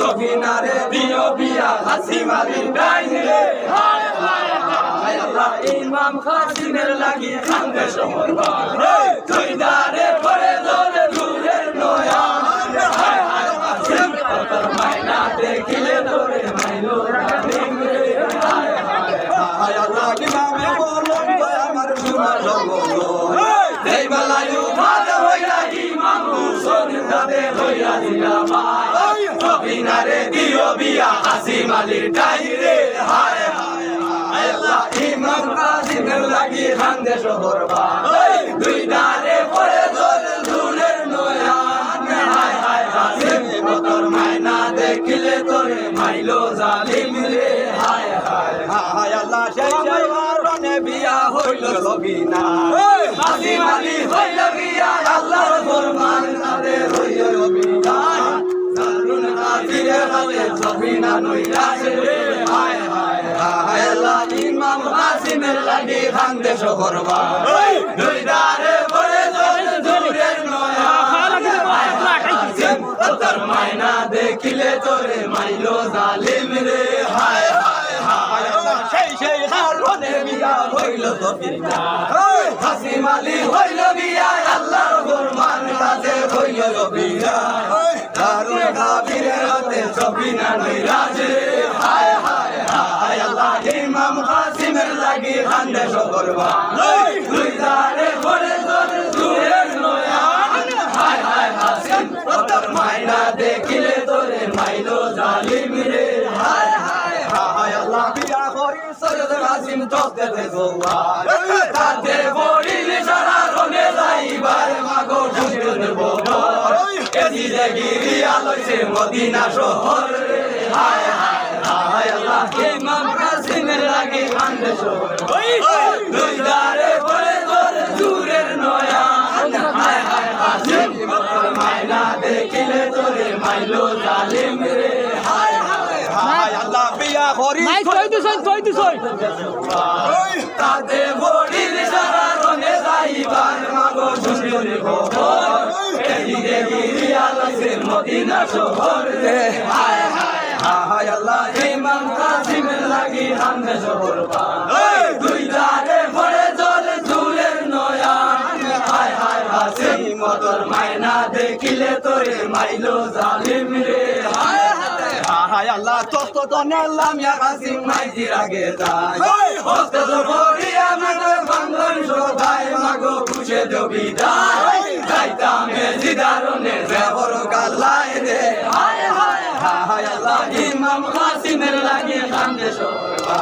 সফিনারে দিও বিয়া হাসিমালির ডাইনি রে হায় হায় হায় আল্লাহ ইমাম খাসিমের লাগি খান্দে শহর তুই দারে পড়ে ধরে দূরের নয়া হায় হায় হাসিম তোর মাইনা দেখিলে তোরে মাইলো রাখিম রে হায় হায় হায় আল্লাহ ইমামে বলন আমার সুমা জগত এই বেলায় ভালো হইয়া ইমাম হুসেন দাদে হইয়া দিলামা সবিনারে দিও বিয়া হাসিম আলীর ডাইরে হায় হায় আল্লাহ ইমাম কাসিমের লাগি খান্দে শহর দুই দারে পড়ে দোল ধুলের নয়ান হায় হায় হাসিম তোর মায়না দেখিলে তোরে মাইলো জালিম রে হায় হায় হায় আল্লাহ সেই সেই বিয়া হইল হাসিম সবিনা রে হায় হায় হায় আল্লাহ ইমাম কাসিমের লাগি খান্দে শহর বা দুই জল দূরের নয়া তোর মায়না দেখিলে তোরে মাইলো জালিম রে হায় হায় হায় সেই সেই কারণে বিয়া হইল সফিনা হাসিম আলী হইল বিয়া আল্লাহর ফরমান কাছে হইল বিয়া। কাফিরের সফিনা নইরাজ হায় হায় হায় আল্লাহ ইমাম কাসিমের লাগি খান্দে শকরবা দুই দারে পড়ে তোর দূরের নয়া। হায় হায় হাসিম তোর মাইনা দেখিলে তোরে মাইলো জালিম রে। হায় হায় হায় আল্লাহ বিয়া করি সৈয়দ হাসিম তোকে দে জোয়ার তাতে বড়িল সারা রনে যাইবার মাগো ঢুকে দেব এদি দেগিরি আলোইছে মদিনা শহর। হায় হায় হায় আল্লাহ ইমাম কাসিমের লাগে কান্দে শহর। দুই দারে পড়ে তোর দূরের নয়া। হায় হায় হাসিম তোর মাইনা দেখিলে তোরে মাইলো জালিম রে। হায় হায় হায় আল্লাহ বিয়া করি মাইক কই দিছই কই দিছই তাতে বড়ির সারা রঙে যাইবার মাগো খবর। এদিকে গিরিয়া লাগছে মদিনা শহর রে হায় হায় হায় আল্লাহ ইমাম কাসিমের লাগি হামদে শহর দুই দারে পড়ে জল চুলের নয়া। হায় হায় হাসিম মতর মায়না দেখিলে তোরে মাইলো জালিম রে। হায় হায় হায় আল্লাহ তত তো নেলাম ইয়া কাসিম মাইজির আগে যায় হস্তে কাসিমের লাগে কান্দে সরবা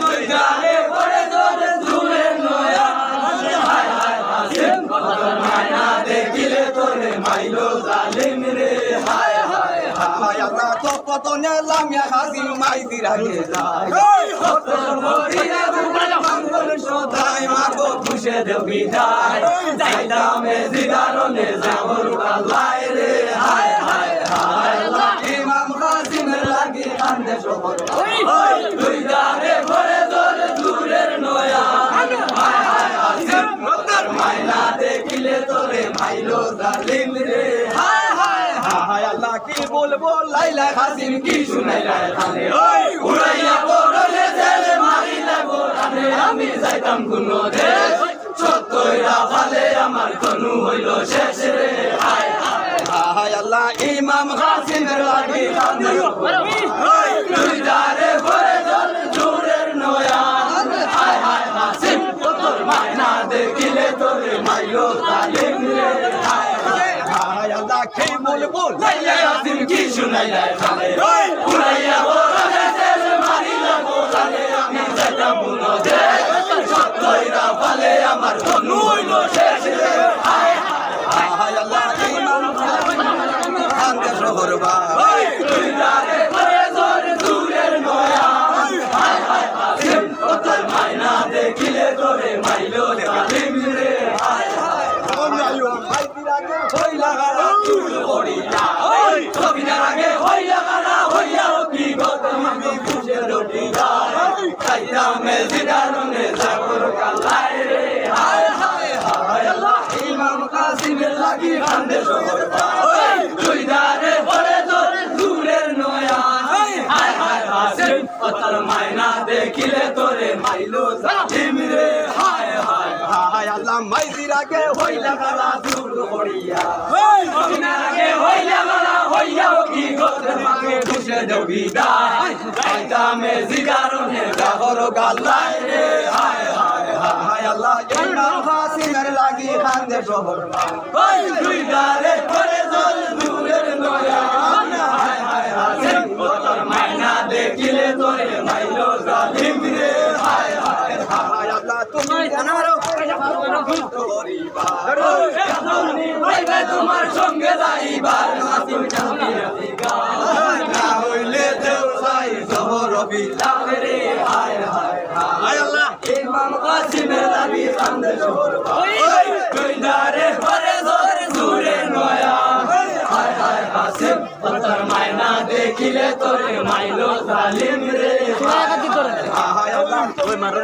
তুই জানে পড়ে তোরে দূরে নয়া হায় হায় হাসিম কত মায়া দেখিলে তোরে মাইলো জালিম রে। হায় হায় হায়। আল্লাহ তো কত নেলাম হাসিম মাইজির আগে যায় কত মরিয়া বুবলা বান্ধন শোধায় মাগো খুশে দেবি দায় যাইতাম জিদারনে দেবর গালায় কি বলব লাইলা হাসিম কি আমার হইল শেষ রে হায় হায় হায় আল্লাহ ইমাম হাসিমের লাগি কান্দে ওই দুই দারে ভরে জল চুরের নয়া হায় হায় হাসিম তোর মায়না দেখিলে তোরে মাইলো তালিম রে হায় হায় হায় আল্লাহ কি বলব লাইলা হাসিম কি শুনাইলা খালে? ওই উড়াইয়া বড়লে জেলে মারিলা গোরানে আমি যাইতাম কোন দেশ সত্যইরা ফালে আমার তনু হইল শেষ রে হায় হায় হায় আল্লাহ ইমাম কান্দে শহর বা তুই দারে ভরে জল দূরের নয়া হায় হায় হাসিম তোর মায়না দেখিলে তোরে মাইলো তালিম রে হায় হায় হইলা গারা চুল করিয়া ওই কবিনার আগে হইলা গারা হইয়া কি গতম আমি খুশে রুটি গায় কাইরা মে জিদারনে জাগর কালাই রে হায় হায় হায় আল্লাহ ইমাম কাসিমের লাগি কান্দে শহর ওই দুই দারে পরে তোর দূরের নয়া। হায় হায় হাসিম অতর মায়না দেখিলে তোরে মাইলো জালিম রে হায় হায় হায় আল্লাহ মাইজির আগে হইলা গালা দূর করিয়া মদিনার আগে হইলা গালা হইয়াও কি গোত্রের মাকে খুশে দেও বিদায় আইতামে জিগারনে গাহর গাল্লাই রে হায় আল্লাহ ইমাম হাসিনের লাগি খান্দে শহর ওই দুই দারে করে জল দূরের নয়া হায় হায় হাসিম তোর মাইনা দেখিলে তোরে মাইলো জালিম রে। হায় হায় হায় আল্লাহ তুমি জানারো তোমার সঙ্গে যাইবার নাসিম না হইলে দেও সাই জহর বিলাপ রে। হায় হায়। হায় আল্লাহ ইমাম কাসিমের দাবি কান্দে শহর ওই দারে পরে জোরে জুরে নয়া হায় হায় কাসিম তোর মায়না দেখিলে তোরে মাইলো জালিম রে হায় হায় ওই মারো